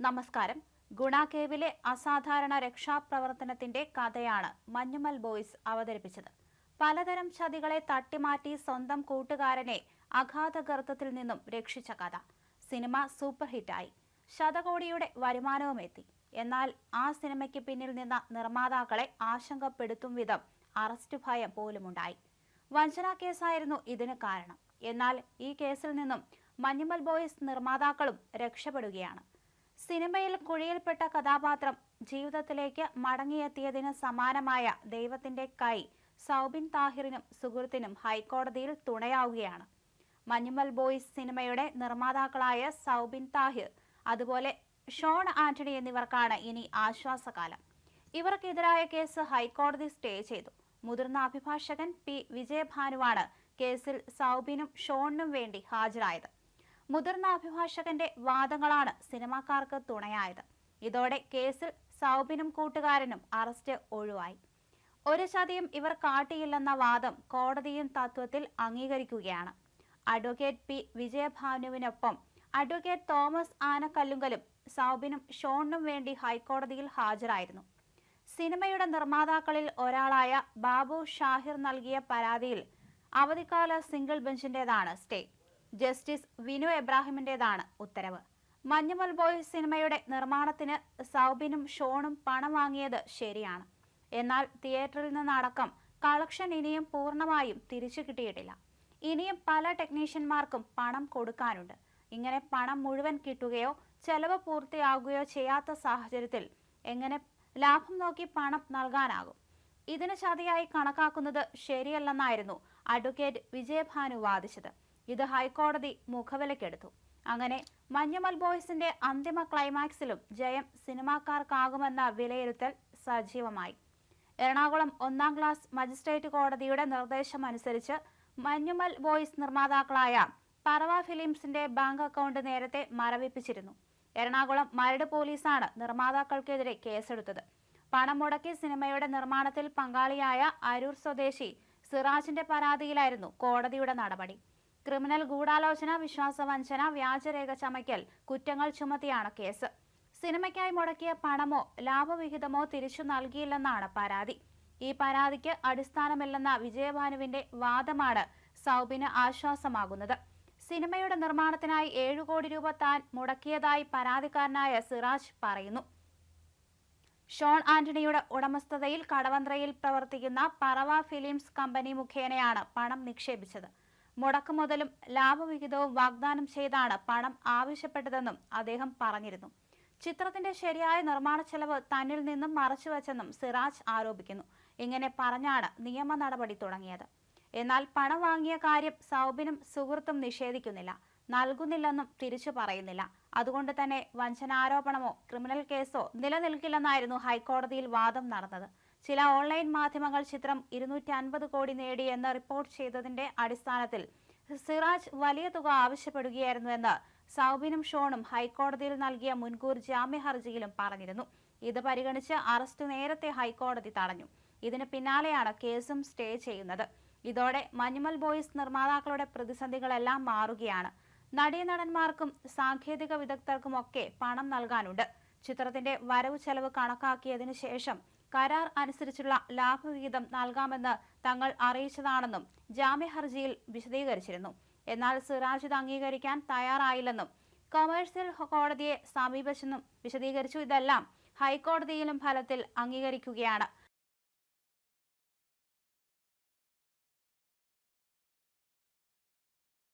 നമസ്കാരം. ഗുണ കേവിലെ അസാധാരണ രക്ഷാപ്രവർത്തനത്തിന്റെ കഥയാണ് മഞ്ഞുമൽ ബോയ്സ് അവതരിപ്പിച്ചത്. പലതരം ചതികളെ തട്ടിമാറ്റി സ്വന്തം കൂട്ടുകാരനെ അഗാധഗർത്തത്തിൽ നിന്നും രക്ഷിച്ച കഥ. സിനിമ സൂപ്പർ ഹിറ്റായി. ശതകോടിയുടെ വരുമാനവും എത്തി. എന്നാൽ ആ സിനിമയ്ക്ക് പിന്നിൽ നിന്ന നിർമ്മാതാക്കളെ ആശങ്കപ്പെടുത്തും വിധം അറസ്റ്റ് ഭയം പോലുമുണ്ടായി. വഞ്ചനാ കേസായിരുന്നു ഇതിന് കാരണം. എന്നാൽ ഈ കേസിൽ നിന്നും മഞ്ഞുമൽ ബോയ്സ് നിർമ്മാതാക്കളും രക്ഷപ്പെടുകയാണ്. സിനിമയിൽ കുഴിയിൽപ്പെട്ട കഥാപാത്രം ജീവിതത്തിലേക്ക് മടങ്ങിയെത്തിയതിന് സമാനമായ ദൈവത്തിന്റെ കൈ സൗബിൻ താഹിറിനും സുഹൃത്തിനും ഹൈക്കോടതിയിൽ തുണയാവുകയാണ്. മഞ്ഞുമൽ ബോയ്സ് സിനിമയുടെ നിർമ്മാതാക്കളായ സൗബിൻ താഹിർ അതുപോലെ ഷോൺ ആന്റണി എന്നിവർക്കാണ് ഇനി ആശ്വാസകാലം. ഇവർക്കെതിരായ കേസ് ഹൈക്കോടതി സ്റ്റേ ചെയ്തു. മുതിർന്ന അഭിഭാഷകൻ പി. വിജയഭാനുവാണ് കേസിൽ സൗബിനും ഷോണിനും വേണ്ടി ഹാജരായത്. മുതിർന്ന അഭിഭാഷകന്റെ വാദങ്ങളാണ് സിനിമാക്കാർക്ക് തുണയായത്. ഇതോടെ കേസിൽ സൗബിനും കൂട്ടുകാരനും അറസ്റ്റ് ഒഴിവായി. ഒരു ചതിയും ഇവർ കാട്ടിയില്ലെന്ന വാദം കോടതിയും തത്വത്തിൽ അംഗീകരിക്കുകയാണ്. അഡ്വക്കേറ്റ് പി വിജയഭാനുവിനൊപ്പം അഡ്വക്കേറ്റ് തോമസ് ആനക്കല്ലുങ്കലും സൗബിനും ഷോണിനും വേണ്ടി ഹൈക്കോടതിയിൽ ഹാജരായിരുന്നു. സിനിമയുടെ നിർമ്മാതാക്കളിൽ ഒരാളായ ബാബു ഷാഹിർ നൽകിയ പരാതിയിൽ അവധിക്കാല സിംഗിൾ ബെഞ്ചിന്റേതാണ് സ്റ്റേ. ജസ്റ്റിസ് വിനു എബ്രാഹിമിന്റെതാണ് ഉത്തരവ്. മഞ്ഞുമൽ ബോയ്സ് സിനിമയുടെ നിർമ്മാണത്തിന് സൗബിനും ഷോണും പണം വാങ്ങിയത് ശരിയാണ്. എന്നാൽ തിയേറ്ററിൽ നിന്നടക്കം കളക്ഷൻ ഇനിയും പൂർണമായും തിരിച്ചു കിട്ടിയിട്ടില്ല. ഇനിയും പല ടെക്നീഷ്യന്മാർക്കും പണം കൊടുക്കാനുണ്ട്. ഇങ്ങനെ പണം മുഴുവൻ കിട്ടുകയോ ചെലവ് പൂർത്തിയാകുകയോ ചെയ്യാത്ത സാഹചര്യത്തിൽ എങ്ങനെ ലാഭം നോക്കി പണം നൽകാനാകും? ഇതിന് ചതിയായി കണക്കാക്കുന്നത് ശരിയല്ലെന്നായിരുന്നു അഡ്വക്കേറ്റ് വിജയഭാനു വാദിച്ചത്. ഇത് ഹൈക്കോടതി മുഖവിലക്കെടുത്തു. അങ്ങനെ മഞ്ഞുമൽ ബോയ്സിന്റെ അന്തിമ ക്ലൈമാക്സിലും ജയം സിനിമാക്കാർക്കാകുമെന്ന വിലയിരുത്തൽ സജീവമായി. എറണാകുളം ഒന്നാം ക്ലാസ് മജിസ്ട്രേറ്റ് കോടതിയുടെ നിർദ്ദേശം അനുസരിച്ച് മഞ്ഞുമൽ ബോയ്സ് നിർമ്മാതാക്കളായ പറവ ഫിലിംസിന്റെ ബാങ്ക് അക്കൗണ്ട് നേരത്തെ മരവിപ്പിച്ചിരുന്നു. എറണാകുളം മരട് പോലീസാണ് നിർമ്മാതാക്കൾക്കെതിരെ കേസെടുത്തത്. പണം മുടക്കി സിനിമയുടെ നിർമ്മാണത്തിൽ പങ്കാളിയായ അരൂർ സ്വദേശി സിറാജിന്റെ പരാതിയിലായിരുന്നു കോടതിയുടെ നടപടി. ക്രിമിനൽ ഗൂഢാലോചന വിശ്വാസവഞ്ചന വ്യാജരേഖ ചമയ്ക്കൽ കുറ്റങ്ങൾ ചുമത്തിയാണ് കേസ്. സിനിമയ്ക്കായി മുടക്കിയ പണമോ ലാഭവിഹിതമോ തിരിച്ചു നൽകിയില്ലെന്നാണ് പരാതി. ഈ പരാതിക്ക് അടിസ്ഥാനമില്ലെന്ന വിജയഭാനുവിന്റെ വാദമാണ് സൗബിന് ആശ്വാസമാകുന്നത്. സിനിമയുടെ നിർമ്മാണത്തിനായി ഏഴു കോടി രൂപ താൻ മുടക്കിയതായി പരാതിക്കാരനായ സിറാജ് പറയുന്നു. ഷോൺ ആന്റണിയുടെ ഉടമസ്ഥതയിൽ കടവന്ത്രയിൽ പ്രവർത്തിക്കുന്ന പറവ ഫിലിംസ് കമ്പനി മുഖേനയാണ് പണം നിക്ഷേപിച്ചത്. മുടക്കുമുതലും ലാഭവിഹിതവും വാഗ്ദാനം ചെയ്താണ് പണം ആവശ്യപ്പെട്ടതെന്നും അദ്ദേഹം പറഞ്ഞിരുന്നു. ചിത്രത്തിന്റെ ശരിയായ നിർമ്മാണ ചെലവ് തന്നിൽ നിന്നും മറച്ചുവെച്ചെന്നും സിറാജ് ആരോപിക്കുന്നു. ഇങ്ങനെ പറഞ്ഞാണ് നിയമ നടപടി തുടങ്ങിയത്. എന്നാൽ പണം വാങ്ങിയ കാര്യം സൗബിനും സുഹൃത്തും നിഷേധിക്കുന്നില്ല. നൽകുന്നില്ലെന്നും തിരിച്ചു പറയുന്നില്ല. അതുകൊണ്ട് തന്നെ വഞ്ചനാരോപണമോ ക്രിമിനൽ കേസോ നിലനിൽക്കില്ലെന്നായിരുന്നു ഹൈക്കോടതിയിൽ വാദം നടന്നത്. ചില ഓൺലൈൻ മാധ്യമങ്ങൾ ചിത്രം ഇരുന്നൂറ്റി അൻപത് കോടി നേടിയെന്ന് റിപ്പോർട്ട് ചെയ്തതിന്റെ അടിസ്ഥാനത്തിൽ സിറാജ് വലിയ തുക ആവശ്യപ്പെടുകയായിരുന്നുവെന്ന് സൗബിനും ഷോണും ഹൈക്കോടതിയിൽ നൽകിയ മുൻകൂർ ജാമ്യ ഹർജിയിലും പറഞ്ഞിരുന്നു. ഇത് പരിഗണിച്ച് അറസ്റ്റ് നേരത്തെ ഹൈക്കോടതി തടഞ്ഞു. ഇതിന് പിന്നാലെയാണ് കേസും സ്റ്റേ ചെയ്യുന്നത്. ഇതോടെ മഞ്ഞുമൽ ബോയ്സ് നിർമ്മാതാക്കളുടെ പ്രതിസന്ധികളെല്ലാം മാറുകയാണ്. നടീനടന്മാർക്കും സാങ്കേതിക വിദഗ്ധർക്കുമൊക്കെ പണം നൽകാനുണ്ട്. ചിത്രത്തിന്റെ വരവ് ചെലവ് കണക്കാക്കിയതിനു ശേഷം കരാർ അനുസരിച്ചുള്ള ലാഭവിഹിതം നൽകാമെന്ന് തങ്ങൾ അറിയിച്ചതാണെന്നും ജാമ്യ ഹർജിയിൽ വിശദീകരിച്ചിരുന്നു. എന്നാൽ സിറാജ് ഇത് അംഗീകരിക്കാൻ തയ്യാറായില്ലെന്നും കൊമേഴ്സ്യൽ കോടതിയെ സമീപിച്ചെന്നും വിശദീകരിച്ചു. ഇതെല്ലാം ഹൈക്കോടതിയിലും ഫലത്തിൽ അംഗീകരിക്കുകയാണ്.